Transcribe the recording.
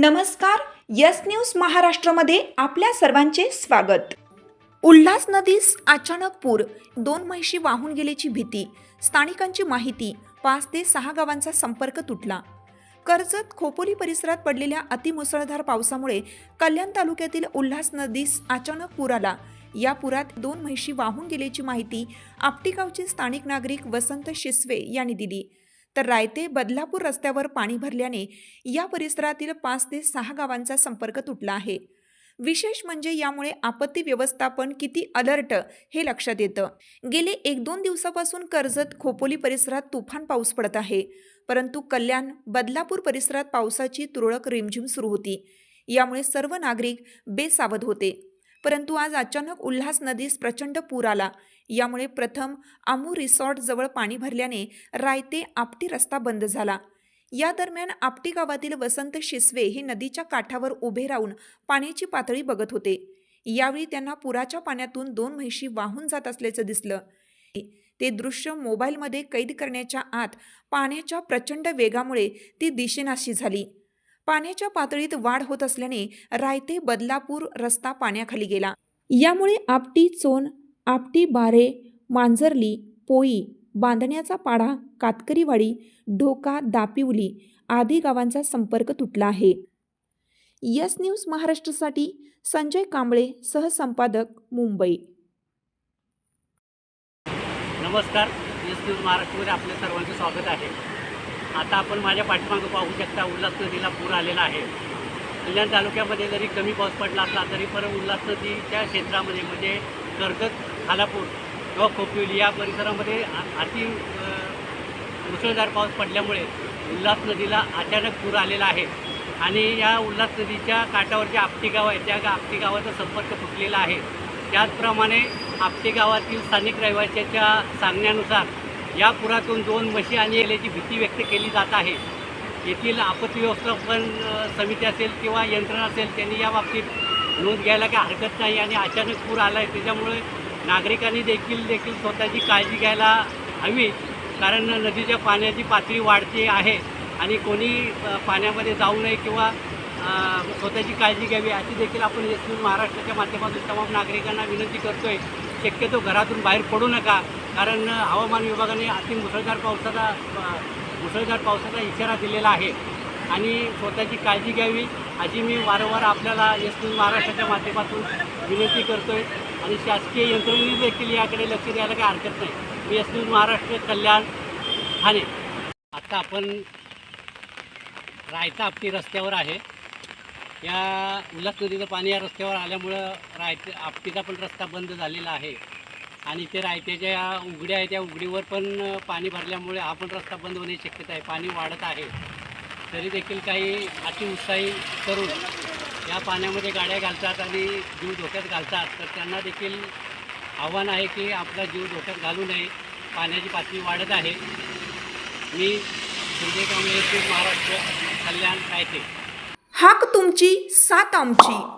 नमस्कार yes news महाराष्ट्रामध्ये आपल्या सर्वांचे स्वागत. उल्हास नदीस अचानक पूर दोन म्हैशी वाहून गेल्याची भीती स्थानिकांची माहिती पाच ते सहा गावांचा संपर्क तुटला. कर्जत खोपोली परिसरात पडलेल्या अतिमुसळधार पावसामुळे कल्याण तालुक्यातील उल्हास नदीस अचानक पूर आला. या पुरात दोन म्हैशी वाहून गेल्याची माहिती आपटीगावचे स्थानिक नागरिक वसंत शिसवे यांनी दिली. तर रायते बदलापूर रस्त्यावर पाणी भरल्याने या परिसरातील पाच ते सहा गावांचा संपर्क तुटला आहे. विशेष म्हणजे यामुळे आपत्ती व्यवस्थापन किती अलर्ट हे लक्षात येतं. गेले एक दोन दिवसापासून कर्जत खोपोली परिसरात तुफान पाऊस पडत आहे. परंतु कल्याण बदलापूर परिसरात पावसाची तुरळक रिमझिम सुरू होती. यामुळे सर्व नागरिक बेसावध होते. परंतु आज अचानक उल्हास नदीस प्रचंड पूर आला. यामुळे प्रथम आमू रिसॉर्ट जवळ पाणी भरल्याने रायते आपटी रस्ता बंद झाला. या दरम्यान आपटी गावातील वसंत शिसवे हे नदीच्या काठावर उभे राहून पाण्याची पातळी बघत होते. यावेळी त्यांना पुराच्या पाण्यातून दोन म्हैशी वाहून जात असल्याचं दिसलं. ते दृश्य मोबाईलमध्ये कैद करण्याच्या आत पाण्याच्या प्रचंड वेगामुळे ती दिशेनाशी झाली. पाण्याच्या पातळीत वाढ होत असल्याने रायते बदलापूर रस्ता पाण्याखाली गेला. यामुळे आपटी चोन आपटी बारे मांजरली पोई बांधण्याचा पाडा कातकरीवाडी ढोका दापिवली आदी गावांचा संपर्क तुटला आहे. यस न्यूज महाराष्ट्रासाठी संजय कांबळे सहसंपादक मुंबई. नमस्कार. यस न्यूज महाराष्ट्रमध्ये आपल्या सर्वांचे स्वागत आहे. आता आपण माझ्या पाठीमागं पाहू शकता उल्हास नदीला पूर आलेला आहे. कल्याण तालुक्यामध्ये जरी कमी पाऊस पडला असला तरी पण उल्हास नदीच्या क्षेत्रामध्ये म्हणजे कर्जत खालापूर किंवा खोपिवली या परिसरामध्ये अति मुसळधार पाऊस पडल्यामुळे उल्हास नदीला अचानक पूर आलेला आहे. आणि या उल्हास नदीच्या काठावर जे आपटी गाव आहे त्या गा आपटी गावाचा संपर्क फुटलेला आहे. त्याचप्रमाणे आपटी गावातील स्थानिक रहिवाशाच्या सांगण्यानुसार या पुरातून दोन म्हशी आणि गेल्याची भीती व्यक्त केली जात आहे. येथील आपत्ती व्यवस्थापन समिती असेल किंवा यंत्रणा असेल त्यांनी या बाबतीत नोंद घ्यायला काही हरकत नाही आणि अचानक पूर आला आहे त्याच्यामुळे नागरिकांनी देखील देखील स्वतःची काळजी घ्यायला हवी कारण नदीच्या पाण्याची पातळी वाढते आहे आणि कोणी पाण्यामध्ये जाऊ नये किंवा स्वतःची काळजी घ्यावी अशी देखील आपण येथून महाराष्ट्राच्या माध्यमातून तमाम नागरिकांना विनंती करतोय. शक्यतो घरातून बाहेर पडू नका. कारण हवामान विभागाने अति मुसळधार पावसाचा मुसळधार पावसाचा इशारा दिलेला आहे. आणि स्वतःची काळजी घ्यावी. अशी मी वारंवार आपल्याला एस न्यूज महाराष्ट्राच्या माध्यमातून विनंती करतो आहे आणि शासकीय यंत्रणेने देखील याकडे लक्ष द्यायला काही हरकत नाही. मी एस महाराष्ट्र कल्याण ठाणे. आता आपण रायता आपटी रस्त्यावर आहे. या उल्हास नदीचं पाणी या रस्त्यावर आल्यामुळं रायते आपटीचा पण रस्ता बंद झालेला आहे. आणि ते रायत्याच्या उघड्या आहे त्या उघडीवर पण पाणी भरल्यामुळे हा पण रस्ता बंद होण्याची शक्यता आहे. पाणी वाढत आहे. तरी देखील काही अतिउत्साही करून या पाण्यामध्ये गाड्या घालतात आणि जीव धोक्यात घालतात. तर त्यांना देखील आव्हान आहे की आपला जीव धोक्यात घालू नये. पाण्याची पातळी वाढत आहे. मी संजय कांबळे महाराष्ट्र कल्याण रायते. हाक तुमची सात आमची.